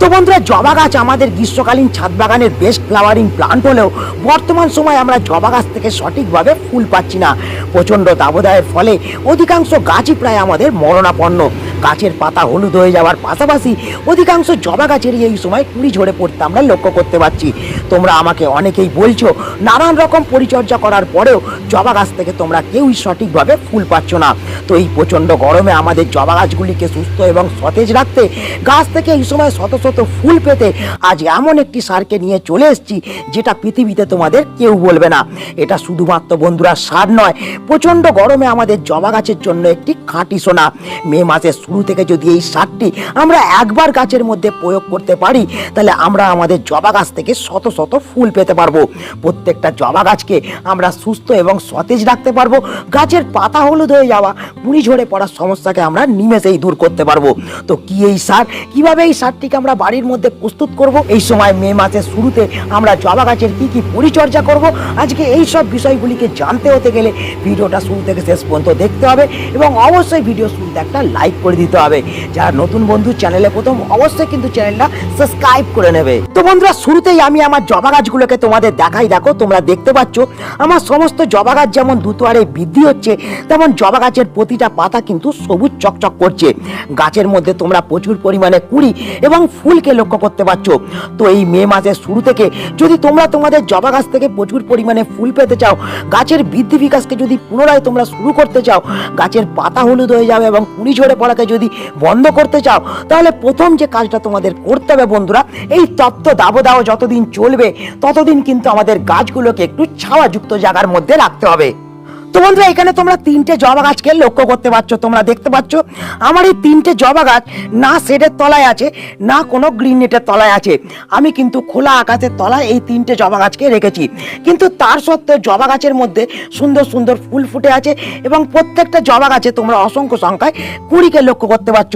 তো বন্ধুরা, জবা গাছ আমাদের গ্রীষ্মকালীন ছাদ বাগানের বেস্ট ফ্লাওয়ারিং প্লান্ট হলেও বর্তমান সময় আমরা জবা গাছ থেকে সঠিকভাবে ফুল পাচ্ছি না। প্রচণ্ড দাবদাহের ফলে অধিকাংশ গাছই প্রায় আমাদের মরণাপন্ন। গাছের পাতা হলুদ হয়ে যাওয়ার পাশাপাশি অধিকাংশ জবা গাছেরই এই সময় কুড়ি ঝরে পড়তে আমরা লক্ষ্য করতে পারছি। তোমরা আমাকে অনেকেই বলছো, নানান রকম পরিচর্যা করার পরেও জবা গাছ থেকে তোমরা কেউই সঠিকভাবে ফুল পাচ্ছ না। তো এই প্রচণ্ড গরমে আমাদের জবা গাছগুলিকে সুস্থ এবং সতেজ রাখতে গাছ থেকে এই সময় শত শত ফুল পেতে আজ এমন একটি সারকে নিয়ে চলে এসেছি যেটা পৃথিবীতে তোমাদের কেউ বলবে না। এটা শুধুমাত্র বন্ধুরা সার নয়, প্রচণ্ড গরমে আমাদের জবা গাছের জন্য একটি খাঁটি সোনা। মে মাসের শুরু থেকে যদি এই সারটি আমরা একবার গাছের মধ্যে প্রয়োগ করতে পারি, তাহলে আমরা আমাদের জবা গাছ থেকে শত শত ফুল পেতে পারব। প্রত্যেকটা জবা গাছকে আমরা সুস্থ এবং সতেজ রাখতে পারব। গাছের পাতা হলুদ হয়ে যাওয়া মুড়ি ঝরে পড়ার সমস্যাকে আমরা নিমেষেই দূর করতে পারব। তো কি এই সার? কীভাবে এই সারটিকে আমরা বাড়ির মধ্যে প্রস্তুত করব। এই সময় মে মাসের শুরুতে আমরা জবা গাছের কি কি পরিচর্যা করব? আজকে এই সব বিষয়গুলিকে জানতে হতে গেলে ভিডিওটা শুরু থেকে শেষ পর্যন্ত দেখতে হবে এবং অবশ্যই ভিডিও শুরুতে একটা লাইক করে দিতে হবে। যারা নতুন বন্ধু চ্যানেলে প্রথম, অবশ্যই কিন্তু চ্যানেলটা সাবস্ক্রাইব করে নেবে। তো বন্ধুরা, শুরুতেই আমি আমার জবা গাছগুলোকে তোমাদের দেখাই। দেখো, তোমরা দেখতে পাচ্ছ, আমার সমস্ত জবা গাছ যেমন দ্রুত হারে বৃদ্ধি হচ্ছে, তেমন জবা গাছের প্রতিটা পাতা কিন্তু সবুজ চকচক করছে। গাছের মধ্যে তোমরা প্রচুর পরিমাণে কুড়ি এবং ফুলকে লক্ষ্য করতে পারছ। তো এই মে মাসের শুরু থেকে যদি তোমরা তোমাদের জবা গাছ থেকে প্রচুর পরিমাণে ফুল পেতে চাও, গাছের বৃদ্ধি বিকাশকে যদি পুনরায় তোমরা শুরু করতে চাও, গাছের পাতা হলুদ হয়ে যাবে এবং কুড়ি ঝরে পড়াকে যদি বন্ধ করতে চাও, তাহলে প্রথম যে কাজটা তোমাদের করতে হবে বন্ধুরা, এই তপ্ত দাবদাহ যতদিন চলবে, ততদিন কিন্তু আমাদের গাছগুলোকে একটু ছাওয়াযুক্ত জায়গার মধ্যে রাখতে হবে। তো বন্ধুরা, এখানে তোমরা তিনটে জবা গাছকে লক্ষ্য করতে পারছ, তোমরা দেখতে পাচ্ছ। আমার এই তিনটে জবা গাছ না শেডের তলায় আছে, না কোনো গ্রিন নেটের তলায় আছে। আমি কিন্তু খোলা আকাশের তলায় এই তিনটে জবা গাছকে রেখেছি। কিন্তু তার সত্ত্বেও জবা গাছের মধ্যে সুন্দর সুন্দর ফুল ফুটে আছে এবং প্রত্যেকটা জবা গাছে তোমরা অসংখ্য সংখ্যায় কুড়িকে লক্ষ্য করতে পারছ।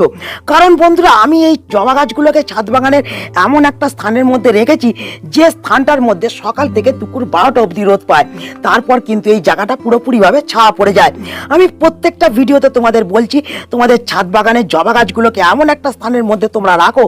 কারণ বন্ধুরা, আমি এই জবা গাছগুলোকে ছাদ বাগানের এমন একটা স্থানের মধ্যে রেখেছি, যে স্থানটার মধ্যে সকাল থেকে দুপুর বারোটা অবধি রোদ পায়। তারপর কিন্তু এই জায়গাটা পুরোপুরিভাবে ছাওয়া পড়ে যায়। আমি প্রত্যেকটা ভিডিওতে তোমাদের বলছি, তোমাদের ছাদ বাগানের জবা গাছগুলোকে এমন একটা স্থানের মধ্যে তোমরা রাখো,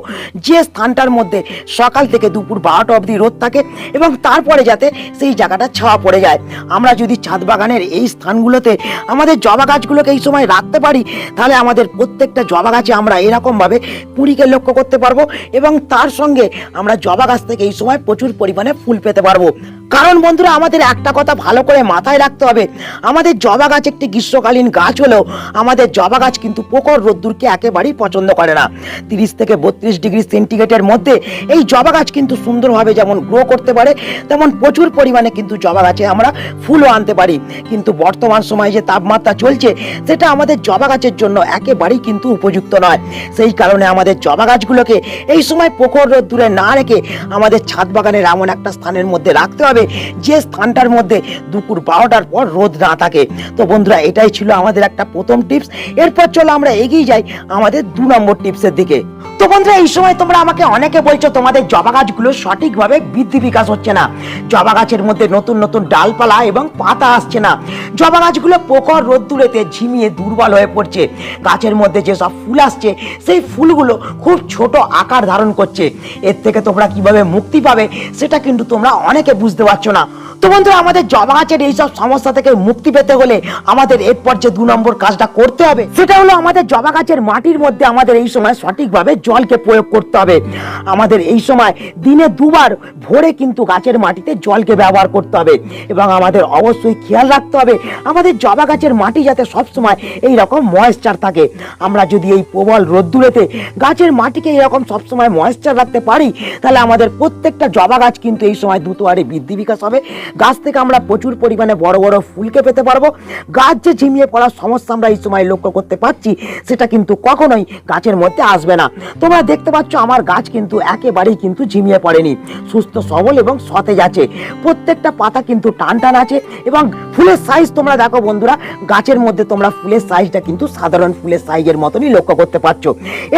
যে স্থানটার মধ্যে সকাল থেকে দুপুর বারোটা অবধি রোদ থাকে এবং তারপরে যাতে সেই জায়গাটা ছাওয়া পড়ে যায়। আমরা যদি ছাদ বাগানের এই স্থানগুলোতে আমাদের জবা গাছগুলোকে এই সময় রাখতে পারি, তাহলে আমাদের প্রত্যেকটা জবা গাছে আমরা এরকমভাবে কুড়িকে লক্ষ্য করতে পারব এবং তার সঙ্গে আমরা জবা গাছ থেকে এই সময় প্রচুর পরিমাণে ফুল পেতে পারব। কারণ বন্ধুরা, আমাদের একটা কথা ভালো করে মাথায় রাখতে হবে। আমাদের জবা গাছ একটি গ্রীষ্মকালীন গাছ হলেও আমাদের জবা গাছ কিন্তু প্রখর রোদ্দুরকে একেবারেই পছন্দ করে না। তিরিশ থেকে বত্রিশ ডিগ্রি সেন্টিগ্রেডের মধ্যে এই জবা গাছ কিন্তু সুন্দরভাবে যেমন গ্রো করতে পারে, তেমন প্রচুর পরিমাণে কিন্তু জবা গাছে আমরা ফুলও আনতে পারি। কিন্তু বর্তমান সময়ে যে তাপমাত্রা চলছে, সেটা আমাদের জবা গাছের জন্য একেবারেই কিন্তু উপযুক্ত নয়। সেই কারণে আমাদের জবা গাছগুলোকে এই সময় প্রখর রোদ্দুরে না রেখে আমাদের ছাদ বাগানের এমন একটা স্থানের মধ্যে রাখতে হবে, যে স্থানটার মধ্যে দুপুর বারোটার পর রোদ না থাকে তো বন্ধুরা, এটাই ছিল আমাদের একটা প্রথম টিপস এরপর চলো আমরা এগিয়ে যাই আমাদের দু নম্বর টিপসের দিকে। তো বন্ধুরা, এই সময় তোমরা আমাকে অনেকে বলছো তোমাদের জবা গাছগুলো সঠিকভাবে বৃদ্ধি বিকাশ হচ্ছে না। জবা গাছের মধ্যে নতুন নতুন ডালপালা এবং পাতা আসছে না। জবা গাছগুলো প্রখর রোদ্দুরেতে ঝিমিয়ে দুর্বল হয়ে পড়ছে। গাছের মধ্যে যেসব ফুল আসছে, সেই ফুলগুলো খুব ছোট আকার ধারণ করছে। এর থেকে তোমরা কীভাবে মুক্তি পাবে, সেটা কিন্তু তোমরা অনেকে বুঝতে পারছ না। তো বন্ধুরা, আমাদের জবা গাছের এইসব সমস্যা থেকে মুক্তি পেতে হলে আমাদের এরপর যে দু নম্বর কাজটা করতে হবে। সেটা হলো আমাদের জবা গাছের মাটির মধ্যে আমাদের এই সময় সঠিকভাবে জলকে প্রয়োগ করতে হবে। আমাদের এই সময় দিনে দুবার ভোরে কিন্তু গাছের মাটিতে জলকে ব্যবহার করতে হবে এবং আমাদের অবশ্যই খেয়াল রাখতে হবে আমাদের জবা গাছের মাটি যাতে সবসময় এই রকম ময়েশ্চার থাকে। আমরা যদি এই প্রবল রোদ্দুরেতে গাছের মাটিকে এরকম সবসময় ময়েশ্চার রাখতে পারি, তাহলে আমাদের প্রত্যেকটা জবা গাছ কিন্তু এই সময় দ্রুত হারে বৃদ্ধি বিকাশ হবে। গাছ থেকে আমরা প্রচুর পরিমাণে বড় বড় ফুলকে পেতে পারব। গাছ যে ঝিমিয়ে পড়ার সমস্যা আমরা এই সময় লক্ষ্য করতে পারছি, সেটা কিন্তু কখনোই গাছের মধ্যে আসবে না। তোমরা দেখতে পাচ্ছ আমার গাছ কিন্তু একেবারেই কিন্তু ঝিমিয়ে পড়েনি। সুস্থ, সবল এবং সতেজ আছে। প্রত্যেকটা পাতা কিন্তু টান টান আছে এবং ফুলের সাইজ তোমরা দেখো বন্ধুরা, গাছের মধ্যে তোমরা ফুলের সাইজটা কিন্তু সাধারণ ফুলের সাইজের মতনই লক্ষ্য করতে পারছ।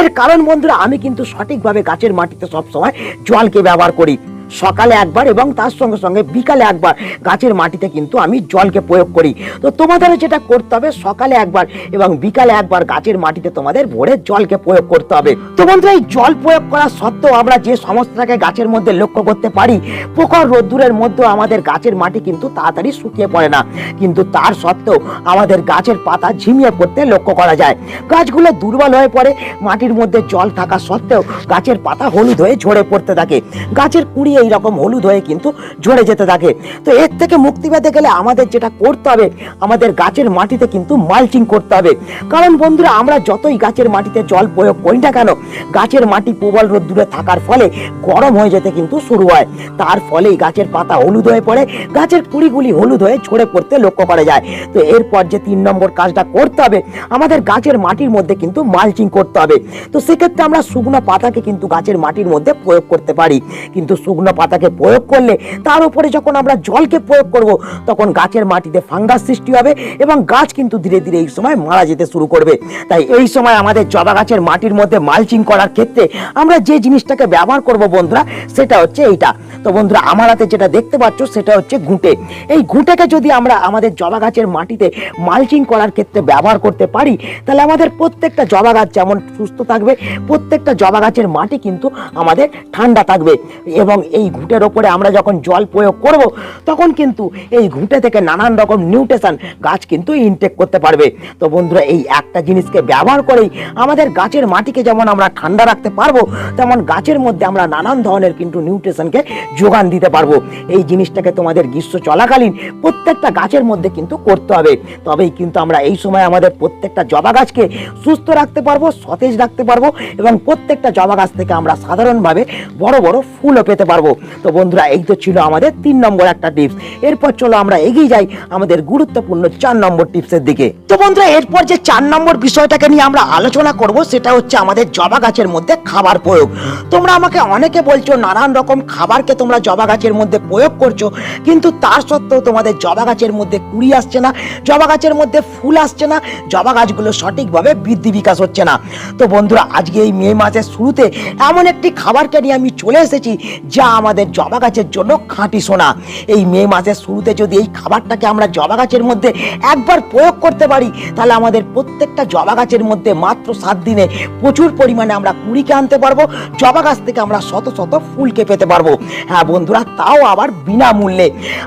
এর কারণ বন্ধুরা, আমি কিন্তু সঠিকভাবে গাছের মাটিতে সবসময় জলকে ব্যবহার করি। সকালে একবার এবং তার সঙ্গে সঙ্গে বিকালে একবার গাছের মাটিতে কিন্তু আমি জলকে প্রয়োগ করি। তো তোমাদের যেটা করতে হবে, সকালে একবার এবং বিকালে একবার গাছের মাটিতে তোমাদের ভোরে জলকে প্রয়োগ করতে হবে। তো বন্ধুরা, এই জল প্রয়োগ করা সত্ত্বেও আমরা যে সমস্যাটাকে গাছের মধ্যে লক্ষ্য করতে পারি, প্রখর রোদ্দুরের মধ্যেও আমাদের গাছের মাটি কিন্তু তাড়াতাড়ি শুকিয়ে পড়ে না। কিন্তু তার সত্ত্বেও আমাদের গাছের পাতা ঝিমিয়ে পড়তে লক্ষ্য করা যায়। গাছগুলো দুর্বল হয়ে পড়ে, মাটির মধ্যে জল থাকা সত্ত্বেও গাছের পাতা হলুদ হয়ে ঝরে পড়তে থাকে। গাছের কুড়ি এইরকম হলুদ হয়ে কিন্তু ঝরে যেতে থাকে। তো এর থেকে মুক্তি পেতে গেলে আমাদের যেটা করতে হবে, আমাদের গাছের মাটিতে কিন্তু মালচিং করতে হবে। কারণ বন্ধুরা, আমরা যতই গাছের মাটিতে জল প্রয়োগ করি না কেন, গাছের মাটি প্রবল রোদ্দুরে থাকার ফলে গরম হয়ে যেতে কিন্তু শুরু হয়। তার ফলেই গাছের পাতা হলুদ হয়ে পড়ে, গাছের কুড়িগুলি হলুদ হয়ে ঝরে পড়তে লক্ষ্য করা যায়। তো এরপর যে তিন নম্বর কাজটা করতে হবে, আমাদের গাছের মাটির মধ্যে কিন্তু মালচিং করতে হবে। তো সেক্ষেত্রে আমরা শুকনো পাতাকে কিন্তু গাছের মাটির মধ্যে প্রয়োগ করতে পারি। কিন্তু শুকনো পাতাকে প্রয়োগ করলে তার উপরে যখন আমরা জলকে প্রয়োগ করব, তখন গাছের মাটিতে ফাঙ্গাস সৃষ্টি হবে এবং গাছ কিন্তু ধীরে ধীরে এই সময় মারা যেতে শুরু করবে। তাই এই সময় আমাদের জবা গাছের মাটির মধ্যে মালচিং করার ক্ষেত্রে আমরা যে জিনিসটাকে ব্যবহার করব বন্ধুরা, সেটা হচ্ছে এইটা। তো বন্ধুরা, আমার হাতে যেটা দেখতে পাচ্ছ, সেটা হচ্ছে ঘুঁটে। এই ঘুঁটেকে যদি আমরা আমাদের জবা গাছের মাটিতে মালচিং করার ক্ষেত্রে ব্যবহার করতে পারি, তাহলে আমাদের প্রত্যেকটা জবা গাছ যেমন সুস্থ থাকবে, প্রত্যেকটা জবা গাছের মাটি কিন্তু আমাদের ঠান্ডা থাকবে এবং এই ঘুঁটের ওপরে আমরা যখন জল প্রয়োগ করব, তখন কিন্তু এই ঘুঁটে থেকে নানান রকম নিউট্রিশন গাছ কিন্তু ইনটেক করতে পারবে। তো বন্ধুরা, এই একটা জিনিসকে ব্যবহার করেই আমাদের গাছের মাটিকে যেমন আমরা ঠান্ডা রাখতে পারব, তেমন গাছের মধ্যে আমরা নানান ধরনের কিন্তু নিউট্রিশনকে যোগান দিতে পারব। এই জিনিসটাকে তোমাদের গ্রীষ্ম চলাকালীন প্রত্যেকটা গাছের মধ্যে কিন্তু করতে হবে। তবেই কিন্তু আমরা এই সময় আমাদের প্রত্যেকটা জবা গাছকে সুস্থ রাখতে পারব, সতেজ রাখতে পারব এবং প্রত্যেকটা জবা গাছ থেকে আমরা সাধারণভাবে বড় বড় ফুলও পেতে পারব। তো বন্ধুরা, এই তো ছিল আমাদের তিন নম্বর একটা টিপস এরপর চলো আমরা এগিয়ে যাই আমাদের গুরুত্বপূর্ণ চার নম্বর টিপসের দিকে। তো বন্ধুরা, এরপর যে চার নম্বর বিষয়টাকে নিয়ে আমরা আলোচনা করব, সেটা হচ্ছে আমাদের জবা গাছের মধ্যে খাবার প্রয়োগ। তোমরা আমাকে অনেকে বলছো, নানান রকম খাবারকে তোমরা জবা গাছের মধ্যে প্রয়োগ করছ, কিন্তু তার সত্ত্বেও তোমাদের জবা গাছের মধ্যে কুড়ি আসছে না, জবা গাছের মধ্যে ফুল আসছে না, জবা গাছগুলো সঠিকভাবে বৃদ্ধি বিকাশ হচ্ছে না। তো বন্ধুরা, আজকে এই মে মাসের শুরুতে এমন একটি খাবারকে নিয়ে আমি চলে এসেছি, যা আমাদের জবা গাছের জন্য খাঁটি সোনা। এই মে মাসের শুরুতে যদি এই খাবারটাকে আমরা জবা গাছের মধ্যে একবার প্রয়োগ করতে পারি, তাহলে আমাদের প্রত্যেকটা জবা গাছের মধ্যে মাত্র সাত দিনে প্রচুর পরিমাণে আমরা কুড়িকে আনতে পারব, জবা গাছ থেকে আমরা শত শত ফুলকে পেতে পারব। হ্যাঁ বন্ধুরা, তাও আবার বিনামূল্যে।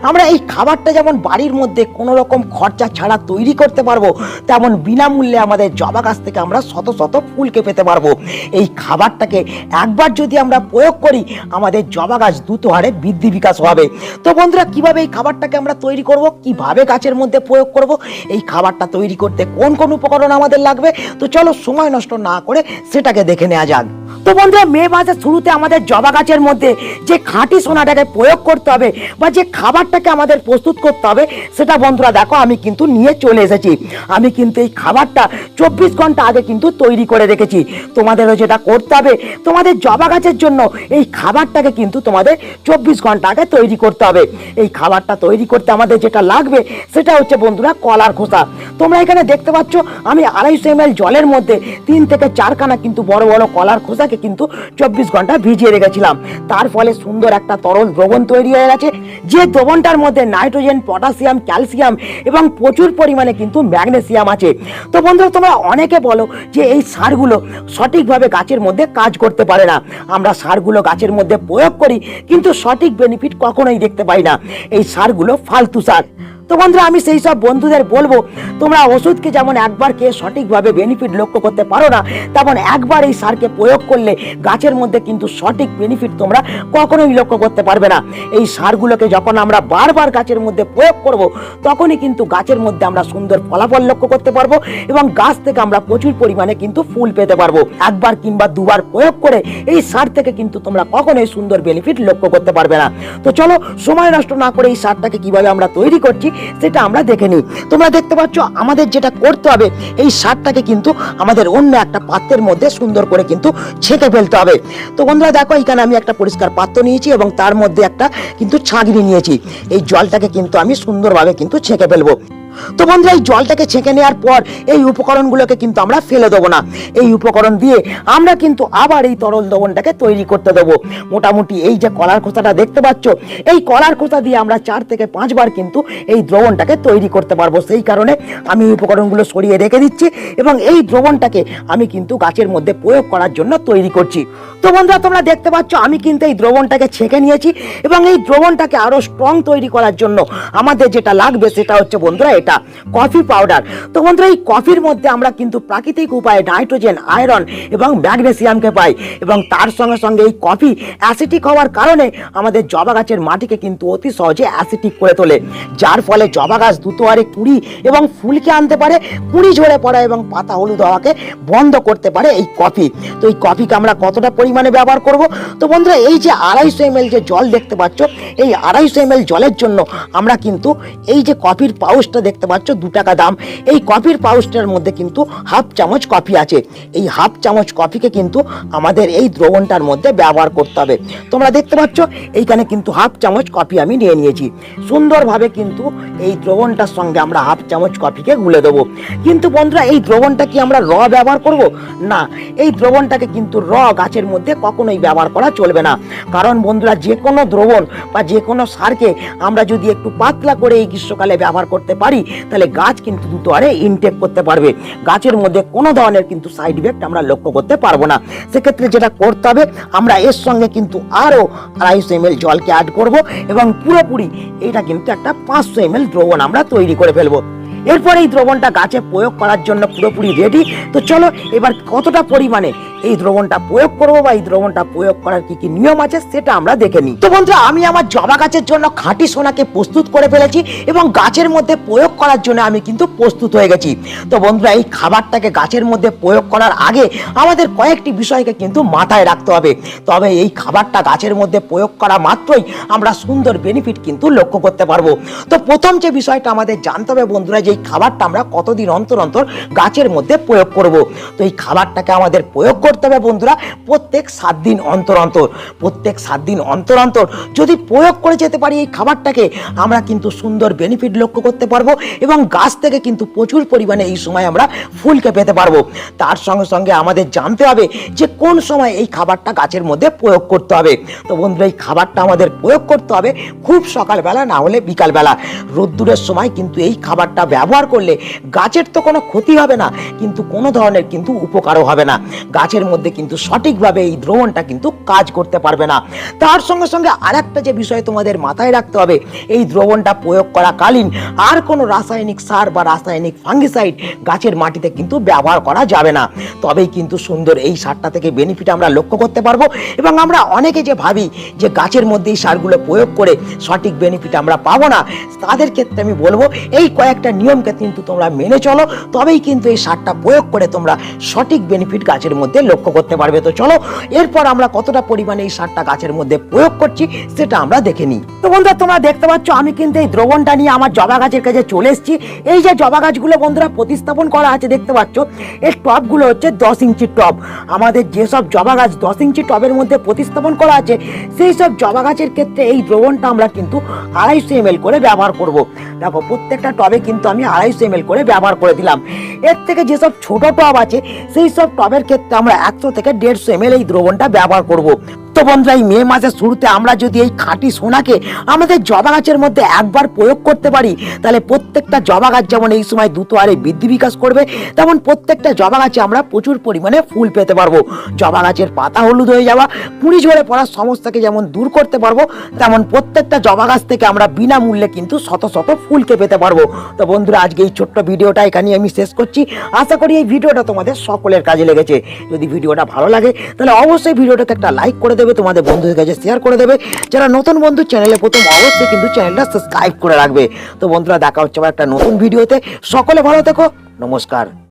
আমরা এই খাবারটা যেমন বাড়ির মধ্যে কোনো রকম খরচা ছাড়া তৈরি করতে পারব, তেমন বিনামূল্যে আমাদের জবা গাছ থেকে আমরা শত শত ফুলকে পেতে পারব। এই খাবারটাকে একবার যদি আমরা প্রয়োগ করি, আমাদের জবা গাছ দ্রুত হারে বৃদ্ধি বিকাশ হবে। তো বন্ধুরা, কীভাবে এই খাবারটাকে আমরা তৈরি করব? কীভাবে গাছের মধ্যে প্রয়োগ করব? এই খাবারটা তৈরি করতে কোন কোন উপকরণ আমাদের লাগবে? তো চলো সময় নষ্ট না করে সেটাকে দেখে নেওয়া যাক। তো বন্ধুরা, মে মাসের শুরুতে আমাদের জবা গাছের মধ্যে যে খাঁটি সোনাটাকে প্রয়োগ করতে হবে বা যে খাবারটাকে আমাদের প্রস্তুত করতে হবে, সেটা বন্ধুরা দেখো, আমি কিন্তু নিয়ে চলে এসেছি। আমি কিন্তু এই খাবারটা চব্বিশ ঘণ্টা আগে কিন্তু তৈরি করে রেখেছি। তোমাদেরও যেটা করতে হবে, তোমাদের জবা গাছের জন্য এই খাবারটাকে কিন্তু তোমাদের চব্বিশ ঘণ্টা আগে তৈরি করতে হবে। এই খাবারটা তৈরি করতে আমাদের যেটা লাগবে, সেটা হচ্ছে বন্ধুরা কলার খোসা। তোমরা এখানে দেখতে পাচ্ছ, আমি আড়াইশো এম জলের মধ্যে তিন থেকে চারখানা কিন্তু বড় বড় কলার খোসাকে কিন্তু চব্বিশ ঘণ্টা ভিজিয়ে রেখেছিলাম। তার ফলে সুন্দর একটা তরল দ্রবণ তৈরি হয়ে গেছে। যে দ্রবণটার মধ্যে নাইট্রোজেন, পটাশিয়াম, ক্যালসিয়াম এবং প্রচুর পরিমাণে কিন্তু ম্যাগনেসিয়াম আছে। তো বন্ধুরা, তোমরা অনেকে বলো যে এই সারগুলো সঠিকভাবে গাছের মধ্যে কাজ করতে পারে না। আমরা সারগুলো গাছের মধ্যে প্রয়োগ করি, কিন্তু সঠিক বেনিফিট কখনোই দেখতে পাই না। এই সারগুলো ফালতু সার। তো বন্ধুরা, আমি সেই সব বন্ধুদের বলব, তোমরা ওষুধকে যেমন একবার খেয়ে সঠিকভাবে বেনিফিট লক্ষ্য করতে পারো না, তেমন একবার এই সারকে প্রয়োগ করলে গাছের মধ্যে কিন্তু সঠিক বেনিফিট তোমরা কখনোই লক্ষ্য করতে পারবে না। এই সারগুলোকে যখন আমরা বারবার গাছের মধ্যে প্রয়োগ করব, তখনই কিন্তু গাছের মধ্যে আমরা সুন্দর ফলাফল লক্ষ্য করতে পারব এবং গাছ থেকে আমরা প্রচুর পরিমাণে কিন্তু ফুল পেতে পারব। একবার কিংবা দুবার প্রয়োগ করে এই সার থেকে কিন্তু তোমরা কখনোই সুন্দর বেনিফিট লক্ষ্য করতে পারবে না। তো চলো, সময় নষ্ট না করে এই সারটাকে কীভাবে আমরা তৈরি করছি সেটা আমরা দেখে নিই। তোমরা দেখতে পাচ্ছ, আমাদের যেটা করতে হবে, এই সারটাকে কিন্তু আমাদের অন্য একটা পাত্রের মধ্যে সুন্দর করে কিন্তু ছেঁকে ফেলতে হবে। তো বন্ধুরা, দেখো, এখানে আমি একটা পরিষ্কার পাত্র নিয়েছি এবং তার মধ্যে একটা কিন্তু ছাঁকনি নিয়েছি। এই জলটাকে কিন্তু আমি সুন্দরভাবে কিন্তু ছেঁকে ফেলব। তো বন্ধুরা, এই জলটাকে ছেঁকে নেওয়ার পর এই উপকরণগুলোকে কিন্তু আমরা ফেলে দেবো না। এই উপকরণ দিয়ে আমরা কিন্তু আবার এই তরল দ্রবণটাকে তৈরি করতে দেবো। মোটামুটি এই যে কলার খোসাটা দেখতে পাচ্ছ, এই কলার খোসা দিয়ে আমরা চার থেকে পাঁচবার কিন্তু এই দ্রবণটাকে তৈরি করতে পারব। সেই কারণে আমি এই উপকরণগুলো সরিয়ে রেখে দিচ্ছি এবং এই দ্রবণটাকে আমি কিন্তু গাছের মধ্যে প্রয়োগ করার জন্য তৈরি করছি। তো বন্ধুরা, তোমরা দেখতে পাচ্ছ, আমি কিন্তু এই দ্রবণটাকে ছেঁকে নিয়েছি এবং এই দ্রবণটাকে আরও স্ট্রং তৈরি করার জন্য আমাদের যেটা লাগবে সেটা হচ্ছে বন্ধুরা এটা কফি পাউডার তো বন্ধুরা, এই কফির মধ্যে আমরা কিন্তু প্রাকৃতিক উপায়ে নাইট্রোজেন আয়রন এবং ম্যাগনেসিয়ামকে পাই এবং তার সঙ্গে সঙ্গে এই কফি অ্যাসিটিক হওয়ার কারণে আমাদের জবা গাছের মাটিকে কিন্তু অতি সহজে অ্যাসিটিক করে তোলে, যার ফলে জবা গাছ দ্রুত হারে কুড়ি এবং ফুলকে আনতে পারে, কুড়ি ঝরে পড়া এবং পাতা হলুদ হওয়াকে বন্ধ করতে পারে এই কফি তো এই কফিকে আমরা কতটা পরিমাণে ব্যবহার করব। তো বন্ধুরা, এই যে আড়াইশো এম যে জল দেখতে পাচ্ছ, এই আড়াইশো এম জলের জন্য আমরা কিন্তু এই যে কফির পাউচটা দেখতে পাচ্ছ, দু টাকা দাম। এই কফির পাউচটার মধ্যে কিন্তু হাফ চামচ কফি আছে। এই হাফ চামচ কফিকে কিন্তু আমাদের এই দ্রবণটার মধ্যে ব্যবহার করতে হবে। তোমরা দেখতে পাচ্ছ, এইখানে কিন্তু হাফ চামচ কফি আমি নিয়ে নিয়েছি। সুন্দরভাবে কিন্তু এই দ্রবণটার সঙ্গে আমরা হাফ চামচ কফিকে গুলে দেবো। কিন্তু বন্ধুরা, এই দ্রবণটা কি আমরা র ব্যবহার করব? না, এই দ্রবণটাকে কিন্তু র গাছের মধ্যে কখনোই ব্যবহার করা চলবে না। কারণ বন্ধুরা যে কোনো দ্রবণ বা যে কোনো সারকে আমরা যদি একটু পাতলা করে এই গ্রীষ্মকালে ব্যবহার করতে পারি, তাহলে গাছ কিন্তু দ্রুত হারে ইনটেক করতে পারবে। গাছের মধ্যে কোনো ধরনের কিন্তু সাইড ইফেক্ট আমরা লক্ষ্য করতে পারব না। সেক্ষেত্রে যেটা করতে হবে, আমরা এর সঙ্গে কিন্তু আরও আড়াইশো এম জলকে অ্যাড করব এবং পুরোপুরি এটা কিন্তু একটা পাঁচশো এম দ্রবণ আমরা তৈরি করে ফেলব। এরপর এই দ্রবণটা গাছে প্রয়োগ করার জন্য পুরোপুরি রেডি তো চলো, এবার কতটা পরিমাণে এই দ্রবণটা প্রয়োগ করব বা এই দ্রবণটা প্রয়োগ করার কি কি নিয়ম আছে সেটা আমরা দেখে নিই। তো বন্ধুরা, আমি আমার জবা গাছের জন্য খাঁটি সোনাকে প্রস্তুত করে ফেলেছি এবং গাছের মধ্যে প্রয়োগ করার জন্য আমি কিন্তু প্রস্তুত হয়ে গেছি। তো বন্ধুরা, এই খাবারটাকে গাছের মধ্যে প্রয়োগ করার আগে আমাদের কয়েকটি বিষয়কে কিন্তু মাথায় রাখতে হবে। তবে এই খাবারটা গাছের মধ্যে প্রয়োগ করা মাত্রই আমরা সুন্দর বেনিফিট কিন্তু লক্ষ্য করতে পারব। তো প্রথম যে বিষয়টা আমাদের জানতে হবে বন্ধুরা এই খাবারটা আমরা কতদিন অন্তর অন্তর গাছের মধ্যে প্রয়োগ করব। তো এই খাবারটাকে আমাদের প্রয়োগ করতে হবে বন্ধুরা প্রত্যেক সাত দিন অন্তর অন্তর। প্রত্যেক সাত দিন অন্তর অন্তর যদি প্রয়োগ করে যেতে পারি এই খাবারটাকে, আমরা কিন্তু সুন্দর বেনিফিট লক্ষ্য করতে পারব এবং গাছ থেকে কিন্তু প্রচুর পরিমাণে এই সময় আমরা ফুলকে পেতে পারব। তার সঙ্গে সঙ্গে আমাদের জানতে হবে যে কোন সময় এই খাবারটা গাছের মধ্যে প্রয়োগ করতে হবে। তো বন্ধুরা এই খাবারটা আমাদের প্রয়োগ করতে হবে খুব সকালবেলা না হলে বিকালবেলা। রোদ্দুরের সময় কিন্তু এই খাবারটা ব্যবহার করলে গাছের তো কোনো ক্ষতি হবে না, কিন্তু কোনো ধরনের কিন্তু উপকারও হবে না। গাছের মধ্যে কিন্তু সঠিকভাবে এই দ্রবণটা কিন্তু কাজ করতে পারবে না। তার সঙ্গে সঙ্গে আরেকটা যে বিষয় তোমাদের মাথায় রাখতে হবে, এই দ্রবণটা প্রয়োগ করাকালীন আর কোনো রাসায়নিক সার বা রাসায়নিক ফাঙ্গিসাইড গাছের মাটিতে কিন্তু ব্যবহার করা যাবে না। তবেই কিন্তু সুন্দর এই সারটা থেকে বেনিফিট আমরা লক্ষ্য করতে পারব এবং আমরা অনেকে যে ভাবি যে গাছের মধ্যে এই সারগুলো প্রয়োগ করে সঠিক বেনিফিট আমরা পাবো না, তাদের ক্ষেত্রে আমি বলব, এই কয়েকটা নিয়মকে কিন্তু তোমরা মেনে চলো, তবেই কিন্তু এই সারটা প্রয়োগ করে তোমরা সঠিক বেনিফিট গাছের মধ্যে লক্ষ্য করতে পারবে। তো চলো, এরপর আমরা কতটা পরিমাণে এই সারটা গাছের মধ্যে প্রয়োগ করছি সেটা আমরা দেখে নিই। তো বন্ধুরা, তোমরা দেখতে পাচ্ছ, আমি কিন্তু এই দ্রবণটা নিয়ে আমার জবা গাছের কাছে চলে এসেছি। এই যে জবা গাছগুলো বন্ধুরা প্রতিস্থাপন করা আছে, দেখতে পাচ্ছ এই টবগুলো হচ্ছে দশ ইঞ্চি টব আমাদের যেসব জবা গাছ দশ ইঞ্চি টবের মধ্যে প্রতিস্থাপন করা আছে সেই সব জবা গাছের ক্ষেত্রে এই দ্রবণটা আমরা কিন্তু আড়াইশো এম করে ব্যবহার করব। দেখো, প্রত্যেকটা টবে কিন্তু আমি আড়াইশো এম করে ব্যবহার করে দিলাম। এর থেকে যেসব ছোট টব আছে সেই সব টবের ক্ষেত্রে আমরা একশো থেকে দেড়শো এম এই দ্রবণটা ব্যবহার করব। তো বন্ধুরা এই মে মাসের শুরুতে আমরা যদি এই খাঁটি সোনাকে আমাদের জবা গাছের মধ্যে একবার প্রয়োগ করতে পারি, তাহলে প্রত্যেকটা জবা গাছ যেমন এই সময় দ্রুত হারে বৃদ্ধি বিকাশ করবে, তেমন প্রত্যেকটা জবা গাছে আমরা প্রচুর পরিমাণে ফুল পেতে পারব। জবা গাছের পাতা হলুদ হয়ে যাওয়া, পুঁড়ি ঝরে পড়ার সমস্যাকে যেমন দূর করতে পারব, তেমন প্রত্যেকটা জবা গাছ থেকে আমরা বিনামূল্যে কিন্তু শত শত ফুলকে পেতে পারব। তো বন্ধুরা, আজকে এই ছোট্ট ভিডিওটা এখানে আমি শেষ করছি। আশা করি এই ভিডিওটা তোমাদের সকলের কাজে লেগেছে। যদি ভিডিওটা ভালো লাগে, তাহলে অবশ্যই ভিডিওটাতে একটা লাইক করে দেবে, তোমাদের বন্ধুদের কাছে শেয়ার করে দেবে। যারা নতুন বন্ধু চ্যানেলে প্রথম, অবশ্যই কিন্তু চ্যানেলটা সাবস্ক্রাইব করে রাখবে। তো বন্ধুরা, দেখা হচ্ছে আবার একটা নতুন ভিডিওতে সকলে ভালো থেকো। নমস্কার।